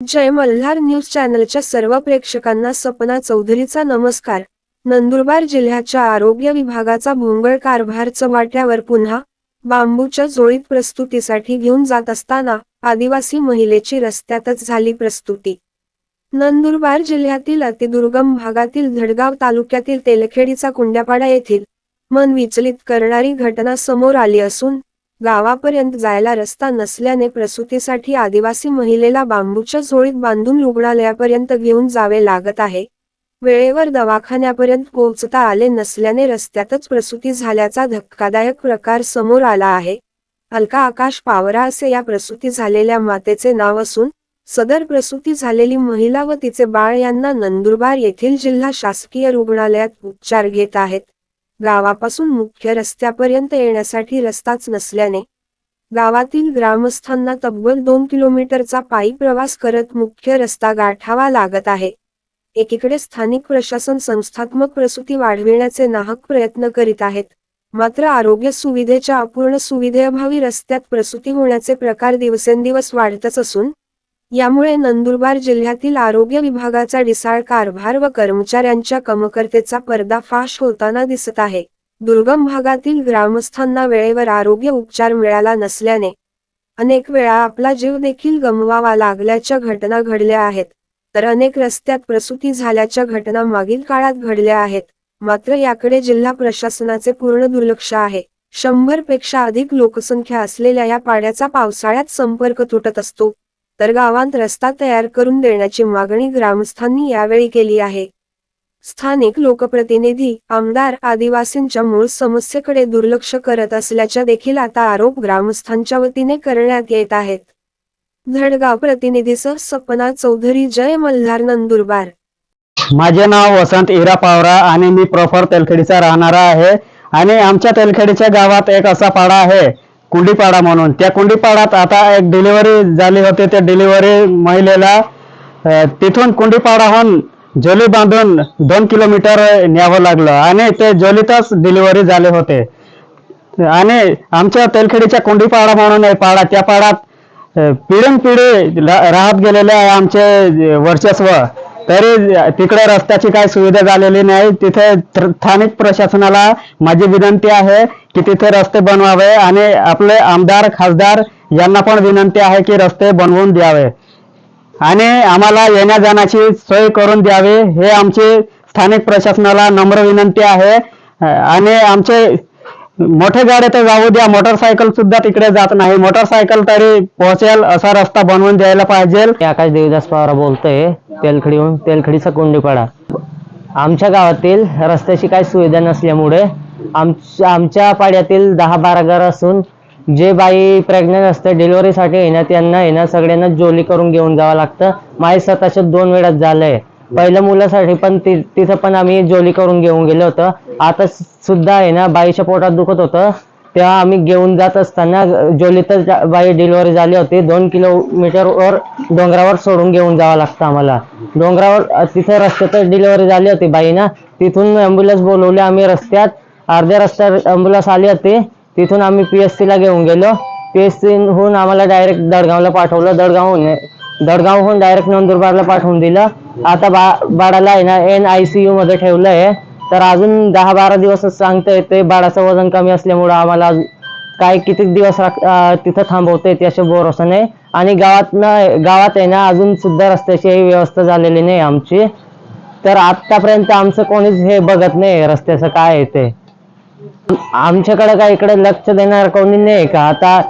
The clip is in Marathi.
जय मल्हार न्यूज चॅनलच्या सर्व प्रेक्षकांना सपना चौधरीचा नमस्कार. नंदुरबार जिल्ह्याच्या आरोग्य विभागाचा भोंगळ कारभार चव्हाट्यावर पुन्हा बांबूच्या जोळीत प्रस्तुतीसाठी घेऊन जात असताना आदिवासी महिलेची रस्त्यातच झाली प्रस्तुती. नंदुरबार जिल्ह्यातील अतिदुर्गम भागातील धडगाव तालुक्यातील तेलखेडीचा कुंड्यापाडा येथील मन विचलित करणारी घटना समोर आली असून गावापर्यंत जायला रस्ता नसल्याने प्रसूतीसाठी आदिवासी महिलेला बांबूच्या झोळीत बांधून रुग्णालयापर्यंत घेऊन जावे लागत आहे. वेळेवर दवाखान्यापर्यंत पोहोचता आले नसल्याने रस्त्यातच प्रसूती झाल्याचा धक्कादायक प्रकार समोर आला आहे. अलका आकाश पावरा असे या प्रसूती झालेल्या मातेचे नाव असून सदर प्रसूती झालेली महिला व तिचे बाळ यांना नंदुरबार येथील जिल्हा शासकीय रुग्णालयात उपचार घेत आहेत. गावापासून मुख्य रस्त्यापर्यंत येण्यासाठी रस्ताच नसल्याने गावातील ग्रामस्थांना तब्बल दोन किलोमीटरचा पायी प्रवास करत मुख्य रस्ता गाठावा लागत आहे. एकीकडे स्थानिक प्रशासन संस्थात्मक प्रसूती वाढविण्याचे नाहक प्रयत्न करीत आहेत. मात्र आरोग्य सुविधेच्या अपूर्ण सुविधेअभावी रस्त्यात प्रसूती होण्याचे प्रकार दिवसेंदिवस वाढतच असून यामुळे नंदुरबार जिल्ह्यातील आरोग्य विभागाचा डिसाळ कारभार व कर्मचाऱ्यांच्या कमकर्तेचा पर्दाफाश होताना दिसत आहे. दुर्गम भागातील ग्रामस्थांना वेळेवर आरोग्य उपचार मिळाला नसल्याने अनेक वेळा आपला जीव देखील गमवावा लागल्याच्या घटना घडल्या आहेत. तर अनेक रस्त्यात प्रसूती झाल्याच्या घटना मागील काळात घडल्या आहेत. मात्र याकडे जिल्हा प्रशासनाचे पूर्ण दुर्लक्ष आहे. शंभरपेक्षा अधिक लोकसंख्या असलेल्या या पाण्याचा पावसाळ्यात संपर्क तुटत असतो. तर गावात रस्ता तयार करून देण्याची मागणी ग्रामस्थांनी यावेळी केली आहे. स्थानिक लोकप्रतिनिधी आमदार आदिवासींच्या मूळ समस्येकडे दुर्लक्ष करत असल्याच्या देखील आता आरोप ग्रामस्थांच्या वतीने करण्यात येत आहेत. धडगाव प्रतिनिधीसह सपना चौधरी जय मल्हार नंदुरबार. माझे नाव वसंत इरा पावरा आणि मी प्रॉपर तेलखेडीचा राहणारा आहे. आणि आमच्या तेलखेडीच्या गावात एक असा पाडा आहे. कुंडीपाडा म्हणून. त्या कुंडीपाडात आता एक डिलिव्हरी झाली होती. त्या डिलिव्हरी महिलेला तिथून कुंडीपाडाहून जोली बांधून दोन किलोमीटर न्यावं लागलं आणि ते जोलीतच डिलिव्हरी झाले होते. आणि आमच्या तेलखेडीच्या कुंडीपाडा म्हणून आहे पाडा त्या पाडात पिढीन पिढी रा- राहत गेलेले आहे आमचे वर्चस्व. तरी तिकडे रस्त्याची काही सुविधा झालेली नाही. तिथे स्थानिक प्रशासनाला माझी विनंती आहे की तिथे रस्ते बनवावे आणि आपले आमदार खासदार यांना पण विनंती आहे की रस्ते बनवून द्यावे. आणि आम्हाला येण्या जाण्याची सोय करून द्यावी. हे आमची स्थानिक प्रशासनाला नम्र विनंती आहे. आणि आमचे मोठे गाड्या तर जाऊ द्या मोटरसायकल सुद्धा तिकडे जात नाही. मोटरसायकल तरी पोहोचेल असा रस्ता बनवून द्यायला पाहिजे. आकाश देवीदास पवार बोलतोय तेलखडीहून तेलखडीचा कोंडीपाडा आमच्या गावातील रस्त्याची काही सुविधा नसल्यामुळे आमच्या आमच्या पाड्यातील दहा बारा घर असून जे बाई प्रेग्नंट असते डिलिव्हरीसाठी येणं त्यांना येणं सगळ्यांना जोली करून घेऊन जावं लागतं. माझे स्वतःच्या दोन वेळात झालंय. पहिल्या मुलासाठी पण तिथं पण आम्ही जोली करून घेऊन गेलो होतो. आता सुद्धा आहे ना बाईच्या पोटात दुखत होतं. तेव्हा आम्ही घेऊन जात असताना जोलीतच बाई डिलिव्हरी झाली होती. दोन किलोमीटरवर डोंगरावर सोडून घेऊन जावं लागतं आम्हाला. डोंगरावर तिथे रस्त्यातच डिलिव्हरी झाली होती बाईना. तिथून ॲम्ब्युलन्स बोलवली आम्ही रस्त्यात. अर्ध्या रस्त्यात ॲम्ब्युलन्स आली होती. तिथून आम्ही पी एस सीला घेऊन गेलो. पी एस सीहून आम्हाला डायरेक्ट दडगावला पाठवलं. दडगावहून दडगावहून डायरेक्ट नंदुरबारला पाठवून दिलं. आता बा बाळाला आहे ना एन आय सी यूमध्ये ठेवलं आहे तर अजून दहा बारा दिवसच सांगता येते. बाळाचं वजन कमी असल्यामुळं आम्हाला अजून काय किती दिवस तिथं थांबवता येते अशा भरोसा नाही. आणि गावात गावात आहे ना अजून सुद्धा रस्त्याची व्यवस्था झालेली नाही आमची. तर आतापर्यंत आमचं कोणीच हे बघत नाही रस्त्याचं काय आहे ते. आमच्याकडे काय इकडे लक्ष देणार कोणी नाही का? आता